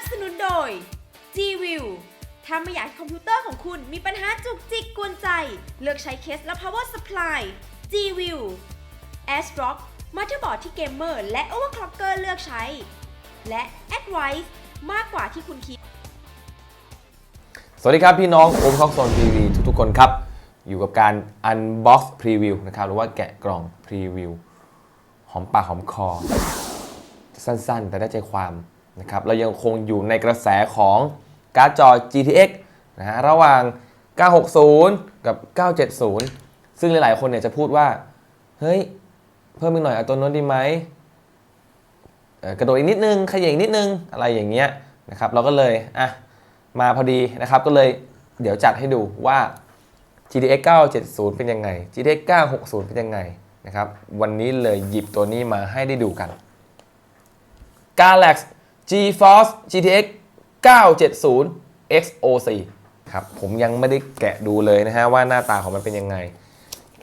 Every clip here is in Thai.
บสนุนโดย G-View ถ้าไม่อยากให้คอมพิวเตอร์ของคุณมีปัญหาจุกจิกกวนใจ เลือกใช้เคสและ power supply G-View ASRock มาเตอร์บอร์ดที่เกมเมอร์และ overclocker เลือกใช้ และ Advice มากกว่าที่คุณคิด สวัสดีครับพี่น้องโอมท็อกโซนทีวีทุกๆคนครับ อยู่กับการ Unbox Preview นะครับ หรือว่าแกะกล่อง Preview หอมปากหอมคอ สั้นๆ แต่ได้ใจความ นะครับเรายังคงอยู่ในกระแสของการ์ดจอ GTX นะฮะระหว่าง 960 กับ 970 ซึ่งหลายๆคนเนี่ยจะพูดว่า เฮ้ย เพิ่มอีกหน่อยเอาตัวโน้นดีไหมกระโดดอีกนิดนึงขยับอีกนิดนึงอะไรอย่างเงี้ยนะครับเราก็เลยอะมาพอดีนะครับก็เลยเดี๋ยวจัดให้ดูว่า GTX 970 เป็นยังไง GTX 960 เป็นยังไงนะครับวันนี้เลยหยิบตัวนี้มาให้ได้ดูกัน Galaxy GeForce GTX 970 XOC ครับ ผมยังไม่ได้แกะดูเลยนะฮะ ว่าหน้าตาของมันเป็นยังไง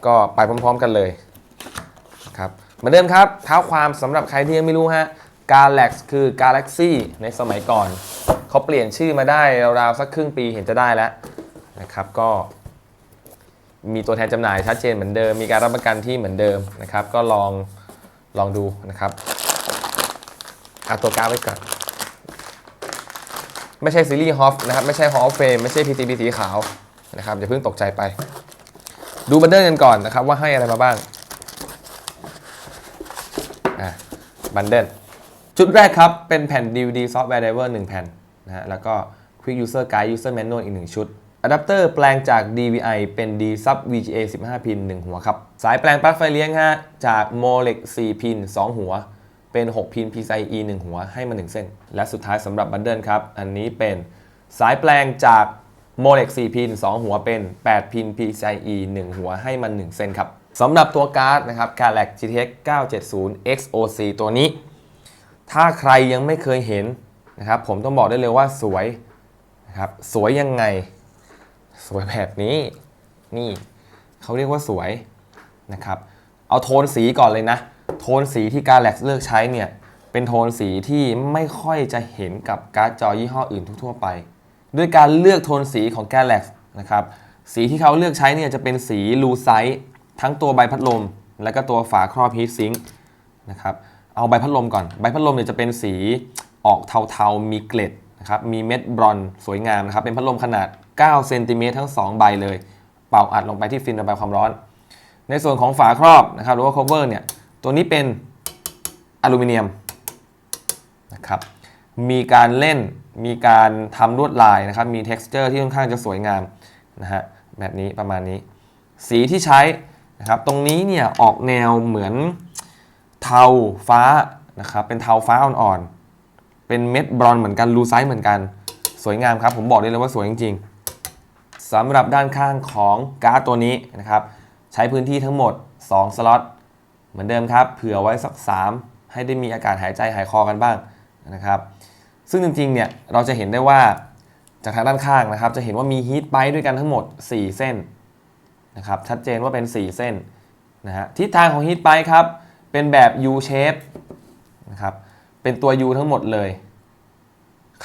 ก็ไปพร้อมๆกันเลยครับเหมือนเดิมครับเท้าความสำหรับใครที่ยังไม่รู้ฮะ Galax คือ Galaxy ในสมัยก่อน เขาเปลี่ยนชื่อมาได้ราวๆสักครึ่งปีเห็นจะได้แล้วนะครับก็มีตัวแทนจำหน่ายชัดเจนเหมือนเดิม มีการรับประกันที่เหมือนเดิมนะครับ ก็ลองลองดูนะครับ เอาตัวกราฟไว้ก่อนไม่ใช่ซีรีส์ฮอฟนะครับ ไม่ใช่ฮอฟเฟรมไม่ใช่ PCB สีขาวนะครับอย่าเพิ่งตกใจไป ดูบันเดิลกันก่อนนะครับ ว่าให้อะไรมาบ้างอะบันเดิลชุดแรกครับ เป็นแผ่น DVD Software Driver 1 แผ่นนะฮะแล้วก็ Quick User Guide User Manual อีก 1 ชุดอะแดปเตอร์แปลงจาก DVI เป็น D Sub VGA 15 พิน 1 หัวครับ สายแปลงปลั๊กไฟเลี้ยงฮะจาก Molex 4 พิน 2 หัว เป็น 6 พิน PCIe 1 หัวให้มา 1 เส้น และสุดท้ายสำหรับบันเดิลครับ อันนี้เป็นสายแปลงจาก Molex 4พิน 2 หัวเป็น 8 พิน PCIe 1 หัวให้มัน 1 เส้นครับสำหรับตัวการ์ดนะครับ Galaxy GTX 970 XOC ตัวนี้ ถ้าใครยังไม่เคยเห็นนะครับผมต้องบอกได้เลยว่าสวยนะครับสวยยังไง สวยแบบนี้นี่เขาเรียกว่าสวยนะครับเอาโทนสีก่อนเลยนะ โทนสีที่ Galax เลือกใช้เนี่ยเป็นโทนสีที่ไม่ค่อยจะเห็นกับการ์ดจอยี่ห้ออื่นทั่วไป ด้วยการเลือกโทนสีของ Galax นะครับสีที่เขาเลือกใช้เนี่ยจะเป็นสีลูไซต์ทั้งตัวใบพัดลม และก็ตัวฝาครอบฮีทซิงค์นะครับเอาใบพัดลมก่อน ใบพัดลมเนี่ยจะเป็นสีออกเทาๆ มีเกล็ดนะครับมีเม็ดบรอนสวยงามนะครับเป็นพัดลมขนาด9เซนติเมตรทั้ง 2 ใบเลย เป่าอัดลงไปที่ฟิล์มระบายความร้อน ในส่วนของฝาครอบนะครับหรือว่า cover เนี่ย ตัวนี้เป็นอลูมิเนียมนะครับ มีการเล่น มีการทำลวดลายนะครับ มี texture ที่ค่อนข้างจะสวยงามนะฮะ แบบนี้ประมาณนี้ สีที่ใช้นะครับ ตรงนี้เนี่ยออกแนวเหมือนเทาฟ้านะครับ เป็นเทาฟ้าอ่อนๆ เป็นเม็ดบรอนเหมือนกันลูไซส์เหมือนกัน สวยงามครับ ผมบอกได้เลยว่าสวยจริงๆสำหรับด้านข้างของการ์ดตัวนี้นะครับ ใช้พื้นที่ทั้งหมด 2 สล็อต เหมือนเดิมครับ เผื่อไว้สัก 3 ให้ได้มีอากาศหายใจหายคอกันบ้างนะครับ ซึ่งจริงๆเนี่ยเราจะเห็นได้ว่าจากทางด้านข้างนะครับ จะเห็นว่ามีฮีทไปด้วยกันทั้งหมด 4 เส้นนะครับชัดเจนว่าเป็น 4 เส้นนะฮะทิศทางของฮีทไปครับเป็นแบบ U shape นะครับเป็นตัว U ทั้งหมดเลย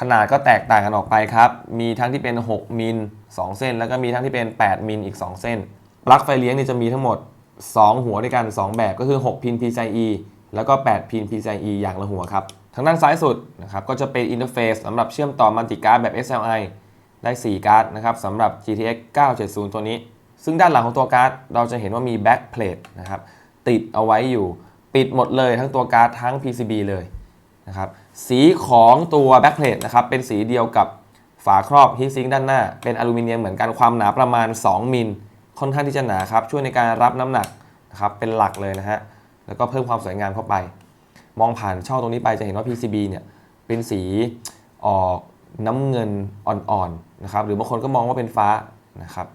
ขนาดก็แตกต่างกันออกไปครับ มีทั้งที่เป็น 6 มิล 2 เส้น แล้วก็มีทั้งที่เป็น 8 มิลอีก 2 เส้นปลั๊กไฟเลี้ยงนี่จะมีทั้งหมด 2 หัวด้วยกัน 2 แบบก็คือ 6 พิน PCIe แล้วก็ 8 พิน PCIe อย่างละหัวครับ ทางด้านซ้ายสุดนะครับก็จะเป็นอินเทอร์เฟซสำหรับเชื่อมต่อมัลติการ์ดแบบ SLI ได้ 4 การ์ดนะครับสำหรับ GTX 970 ตัวนี้ ซึ่งด้านหลังของตัวการ์ด เราจะเห็นว่ามีแบ็กเพลทนะครับติดเอาไว้อยู่ปิดหมดเลยทั้งตัวการ์ดทั้ง PCB เลยนะครับสีของตัวแบ็กเพลทนะครับเป็นสีเดียวกับฝาครอบฮีทซิงค์ด้านหน้า เป็นอลูมิเนียมเหมือนกันความหนาประมาณ 2 มิลค่อนข้างที่จะหนาครับ ช่วยในการรับน้ำหนัก นะครับเป็นหลักเลยนะฮะแล้วก็เพิ่มความสวยงามเข้าไป มองผ่านช่องตรงนี้ไปจะเห็นว่า PCB เนี่ยเป็นสีออกน้ำเงินอ่อนๆนะครับหรือบางคนก็มองว่าเป็นฟ้านะครับ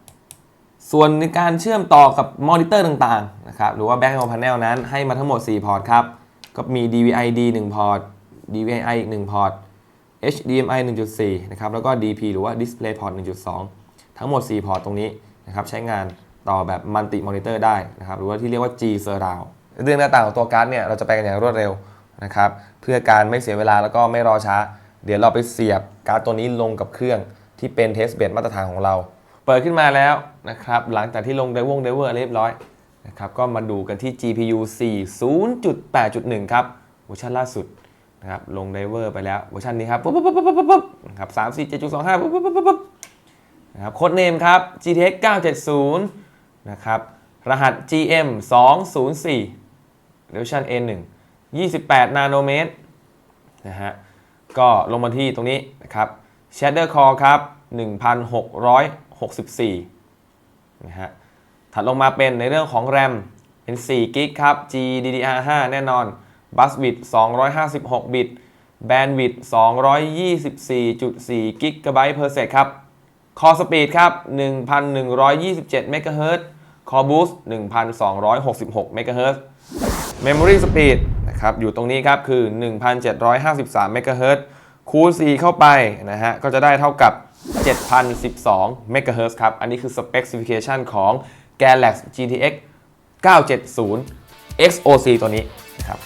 ส่วนในการเชื่อมต่อกับมอนิเตอร์ต่างๆนะครับหรือว่า Back Panel Panel นั้นให้มาทั้งหมด 4 พอร์ตครับ ก็มี DVI-D 1 พอร์ต DVI อีก 1 พอร์ต HDMI 1.4 นะครับ แล้วก็ DP หรือว่า DisplayPort 1.2 ทั้งหมด 4 พอร์ตตรงนี้นะครับ ใช้งาน ต่อแบบมัลติมอนิเตอร์ได้นะครับหรือว่าที่เรียกว่า G Surround เรื่องหน้าต่างของตัวการ์ดเนี่ยเราจะไปกันอย่างรวดเร็วนะครับเพื่อการไม่เสียเวลาแล้วก็ไม่รอช้า เดี๋ยวเราไปเสียบการ์ดตัวนี้ลงกับเครื่องที่เป็นเทสเบดมาตรฐานของเรา เปิดขึ้นมาแล้วนะครับหลังจากที่ลงไดวงไดเวอร์เรียบร้อยนะครับก็มาดูกันที่ GPU 40.8.1 ครับเวอร์ชันล่าสุดนะครับลงไดเวอร์ไปแล้วเวอร์ชันนี้ครับปุ๊บปุ๊บปุ๊บปุ๊บปุ๊บนะครับ3 4 7 2 5ปุ๊บปุ๊บปุ๊บปุ๊บปุ๊บนะครับโค้ดเนมครับ GTX 970 นะครับ รหัส GM 204 Revision N1 28 นาโนเมตรนะฮะ ก็ลงมาที่ตรงนี้นะครับ Shader Core ครับ 1664 นะฮะ ถัดลงมาเป็นในเรื่องของ RAM เป็น4กิกครับ GDDR5 แน่นอน Bus Width 256 บิต Bandwidth 224.4 GB per sec ครับ Core Speed ครับ 1,127 MHz Core Boost 1,266 MHz Memory Speed นะครับอยู่ตรงนี้ครับคือ 1,753 MHz คูณ 4 เข้าไปนะฮะก็จะได้เท่ากับ 7,012 MHz ครับ อันนี้คือ Specification ของ Galaxy GTX 970 XOC ตัวนี้นะครับ